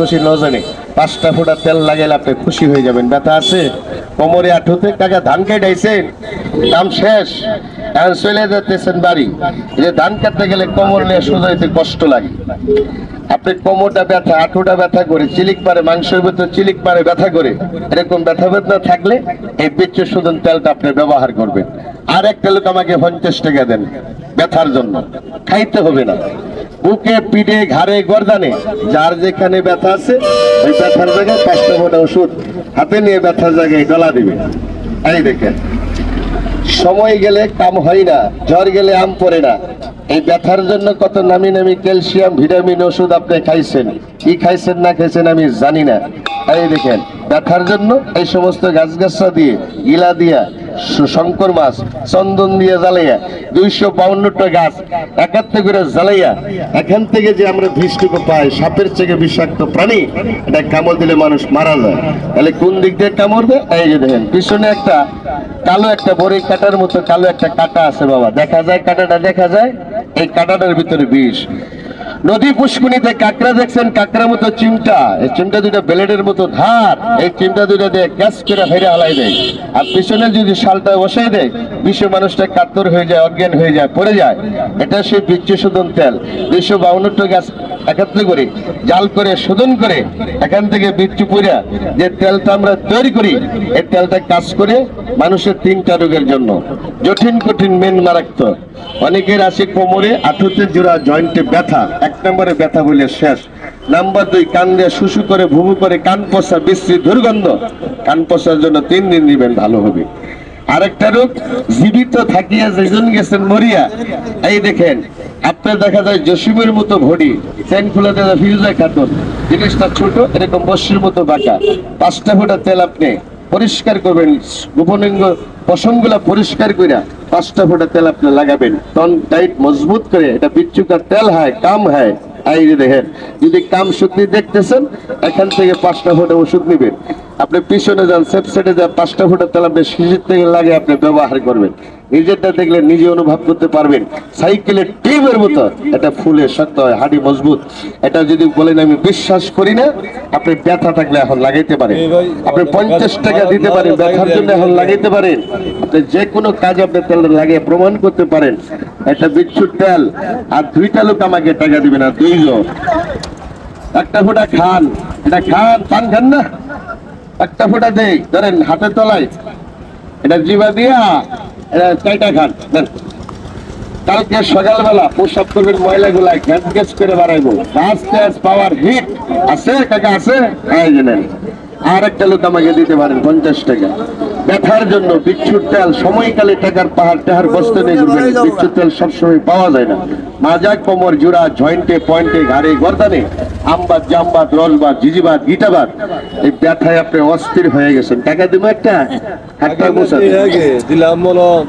খুশি নজনে, পাঁচটা ফোঁটা তেল লাগাইলে আপনি খুশি হয়ে যাবেন। ব্যথা আছে? কোমরে আঠুতে টাকা ধান কেটাইছেন দাম শেষ? এখন চলে যেতেছেন বাড়ি। যে ধান কাটতে গেলে কোমর নিয়ে সোজাইতে কষ্ট লাগে। আপনি কোমরটা ব্যথা, আঠুটা ব্যথা করে, চিলিক পারে মাংসের ভিতরে চিলিক পারে ব্যথা করে, এরকম ব্যথা বেদনা থাকলে এই বিচ্ছ শোধন তেলটা আপনি ব্যবহার করবেন। আর একটা লোক আমাকে পঞ্চাশ টাকা দেন ব্যথার জন্য। খাইতে হবে না। বুকে, পিঠে, ঘাড়ে, গর্দানে, যার যেখানে ব্যথা আছে, ওই ব্যথার জায়গায় পাঁচটা মোটা ওষুধ হাতে নিয়ে ব্যথার জায়গায় গলা দিবে। এই দেখেন, সময় গেলে কাম হয় না, জ্বর গেলে আম পড়ে না। এই ব্যথার জন্য কত নামি নামি ক্যালসিয়াম, ভিটামিন ওষুধ আপনি খাইছেন, কি খাইছেন, না খাইছেন আমি জানি না। এই দেখেন, ব্যথার জন্য এই সমস্ত গাছগাছরা দিয়ে গিলা দিয়া শঙ্কর মাছ চন্দন দিয়ে জ্বালাইয়া দুইশো বাউন্নটা গাছ একাত্তে করে জ্বালাইয়া এখান থেকে যে আমরা ভিষ্টুকু পাই, সাপের থেকে বিষাক্ত প্রাণী, এটা কামড় দিলে মানুষ মারা যায়। তাহলে কোন দিক দিয়ে কামড় দেয়? এই যে দেখেন, পিছনে একটা কালো একটা বড়ি কাটার মতো কালো একটা কাটা আছে বাবা। দেখা যায় কাটাটা, দেখা যায় এই কাটাটার ভিতরে বিষ। নদী পুষ্কুনিতে কাঁকড়া দেখছেন, কাঁকড়ার মতো চিমটা। এই চিমটা দুইটা ব্লেডের মতো ধার। এই চিমটা দুইটা দিয়ে গ্যাস করে ফেরে হালাই দেয়। আর পিছনে যদি শালটা বসাই দেয়, বিশ্ব মানুষটা কাতর হয়ে যায়, অজ্ঞান হয়ে যায়, পড়ে যায়। এটা সেই বিচ্ছু শোধন তেল। দুইশো বাউন্নটা গাছ একত্র করে, জাল করে, শোধন করে, এখান থেকে বিচ্ছু পুরা যে তেলটা আমরা তৈরি করি, এই তেলটা কাজ করে মানুষের তিনটা রোগের জন্য। জটিন কঠিন মেন মারাত্মক। অনেকের আছে কোমরে, আঠুতে জোড়া জয়েন্টে ব্যথা। এক নম্বরে ব্যথা বলে শেষ। নাম্বার দুই কান দিয়ে শুশু করে ভুবু করে, কান পচা, বিশ্রী দুর্গন্ধ। কান পচার জন্য তিন দিন দিবেন ভালো হবে। আরেকটা রোগ, জীবিত থাকিয়া যেজন গেছেন মরিয়া। এই দেখেন, আপনার দেখা যায় জসিমের মতো ভড়ি চেন ফিউজা খাতুন জিনিসটা ছোট, এরকম বস্যির মতো বাঁকা। পাঁচটা ফোঁটা তেল আপনি পরিষ্কার করবেন, গোপনাঙ্গ পশমগুলা পরিষ্কার করে পাঁচটা ফোটা তেল আপনি লাগাবেন। টন টাইট মজবুত করে এটা বিচ্ছুকার তেল হয়, কাম হয় আইরে যদি কাম সত্যি দেখতেছেন, এখান থেকে পাঁচটা ফোটা ওষুধ নেবেন। আপনি পিছনে যান সাইডে যান, পাঁচটা ফোটা তেল আপনি শিশির থেকে লাগে আপনি ব্যবহার করবেন। নিজেরটা দেখলে নিজে অনুভব করতে পারবেন। সাইকেলের টিউবের মতো। এটা ফুলে শক্ত হয় হাড়ি মজবুত। এটা যদি বলেন আমি বিশ্বাস করি না আপনি ব্যথা থাকলে এখন লাগাইতে পারেন। আপনি পঞ্চাশ টাকা দিতে পারেন ব্যথার জন্য এখন লাগাইতে পারেন। আপনি যে কোনো কাজ আপনি তেল লাগিয়ে প্রমাণ করতে পারেন। একটা বিচ্ছুর তেল আর দুইটা লোক আমাকে টাকা দিবে না দুইজন। একটা ফোঁটা খান। এটা খান পান খান না। একটা ফোঁটা দেই। ধরেন হাতে তলায়। এটা জিবা দিয়া এটা চাইটা কালকে সকালবেলা প্রসাব করবেন ময়লাগুলা গ্যাস গ্যাস করে বাড়াইবো। গাছ গ্যাস পাওয়ার হিট আছে কাকা আছে? এই আর একটা লোক আমাকে দিতে পারেন পঞ্চাশ টাকা। ব্যথার জন্য বিচ্ছুর তেল সময়কালে টাকার পাহাড় টাহার বসতে নেই বিচ্ছুর তেল সবসময় পাওয়া যায় না। মাজা কোমর জোড়া জয়েন্টে পয়েন্টে ঘাড়ে গর্দানে। আমবাদ জামবাদ রসবাদ জিজিবাদ গিটাবাদ এই ব্যথায় আপনি অস্থির হয়ে গেছেন। টাকা দিব একটা? একটা দিলাম মলম